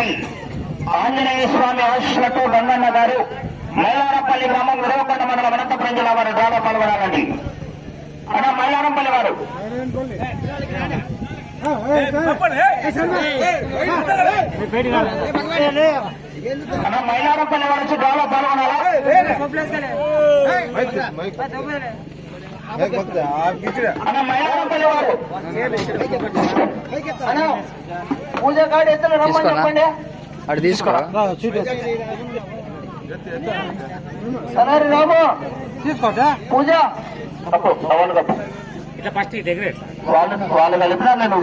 శ్రీ ఆంజనేయ స్వామి ఆశలతో గంగన్న గారు మైలారపల్లి గ్రామం విరవకొండ మండలం అనంతపురం జిల్లా వారు డ్రామా పాల్గొనాలండి అన్న మైలారంపల్లి వారు అన్న మైలారంపల్లి వారు వచ్చి డ్రామా పాల్గొనాలా పూజ కాడు ఎత్తులు రమ్మని? చెప్పండి అటు తీసుకోరా. సరే రాము తీసుకోటా పూజ తప్పు వాళ్ళు తప్పు ఇట్లా ఫస్ట్ దగ్గర వాళ్ళు వాళ్ళు కలిపినా నేను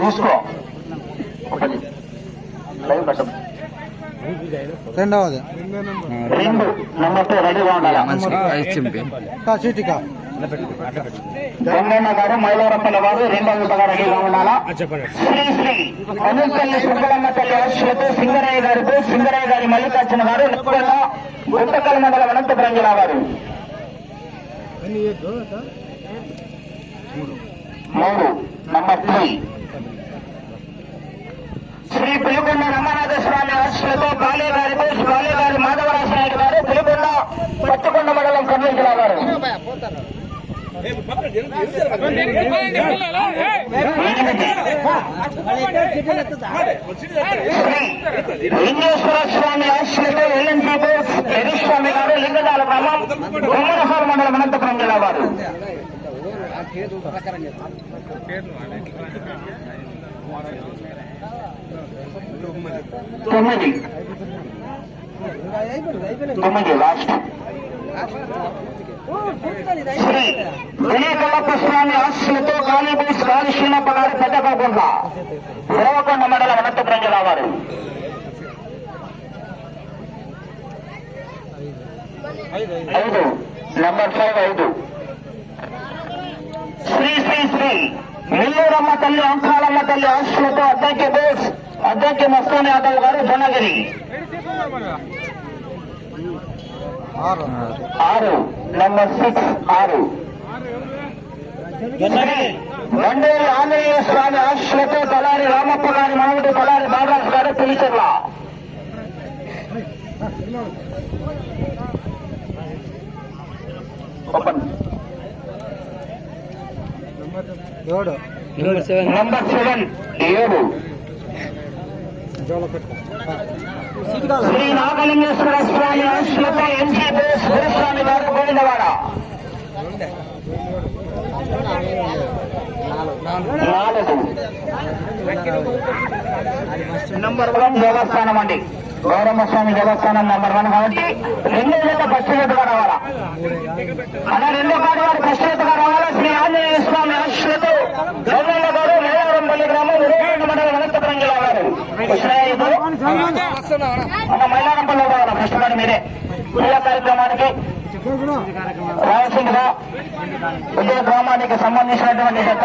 లైవ్ కట్టం రెండవది. రెండు. టూ రెడీగా ఉండాలి? చీటికా? గంగన్న గారు మైలారప్పల వారు రెండవ విధంగా రెడీగా ఉండాలా చెప్పండి. శ్రీ శ్రీ అనుపల్లి సుబ్బలమ్మ తల్లి ఆశలతో సింగరయ్య గారితో సింగరయ్య గారి మల్లికార్జున గారు గుంటకల్ మండలం అనంతపురం జిల్లా వారు. మూడు. నంబర్ త్రీ శ్రీ పులికొండ రమణాథ స్వామి ఆశలతో బాలే గారితో బాలే గారి మాధవరాజ నాయుడు గారు పులికొండ పట్టుకొండ మండలం కర్నూలు జిల్లా వారు శ్రీ లింగేశ్వర స్వామి ఆశ్రతో ఎల్ఎన్పీ బోస్ స్వామి గారు లింగదాల గ్రామం బొమ్మనహార్ మండలం అనంతపురం జిల్లా వారు తొమ్మిది. తొమ్మిది లాస్ట్ శ్రీ వినయకల్లప్ప స్వామి ఆశలతో కాళీబోస్ కాళీశ్రీనప్ప గారి పెద్ద కాకుండా దేవకొండ అనంతపురం జిల్లా వారు. ఐదు. నంబర్ ఫైవ్ ఐదు. శ్రీ శ్రీ శ్రీ నెల్లూరమ్మ తల్లి అంకాలమ్మ తల్లి ఆశలతో అద్దెకి బోస్ అద్దెకి మస్తాని యాదవ్ గారు జొన్నగిరి. ఆరు. ఆరు. నంబర్ సిక్స్ ఆరు. మండేరు ఆంజనేయ స్వామి ఆశలతో తలారి రామప్ప గారి మామిడి తలారి బాలరాజు గారు పిలిచర్ల. ఏడు. నెంబర్ సెవెన్ నంబర్ సెవెన్ ఏడు. శ్రీ నాగలింగేశ్వర స్వామి ఆశలతో ఎన్జీ బోస్ గురుస్వామి గారు గోవిందవాడ నాలుగు నంబర్ వన్ దేవస్థానం అండి. గౌరమ్మ స్వామి దేవస్థానం నంబర్ వన్ కాబట్టి రెండో జత ఫస్ట్ జతగా రావాలా అలా రెండో కాదు వారు ఫస్ట్ జతగా రావాలా శ్రీ ఆంజనేయ స్వామి ఆశలతో గౌరవ గారు మేడారంపల్లి గ్రామం ఉదయం మండలం అనంతపురం జిల్లా గారు కృష్ణయ్య మన మైలారంపల్లి రావాలా ఫస్ట్ గారు మీరే పూజా కార్యక్రమానికి రావాల్సిందిగా విజయ గ్రామానికి సంబంధించినటువంటి జత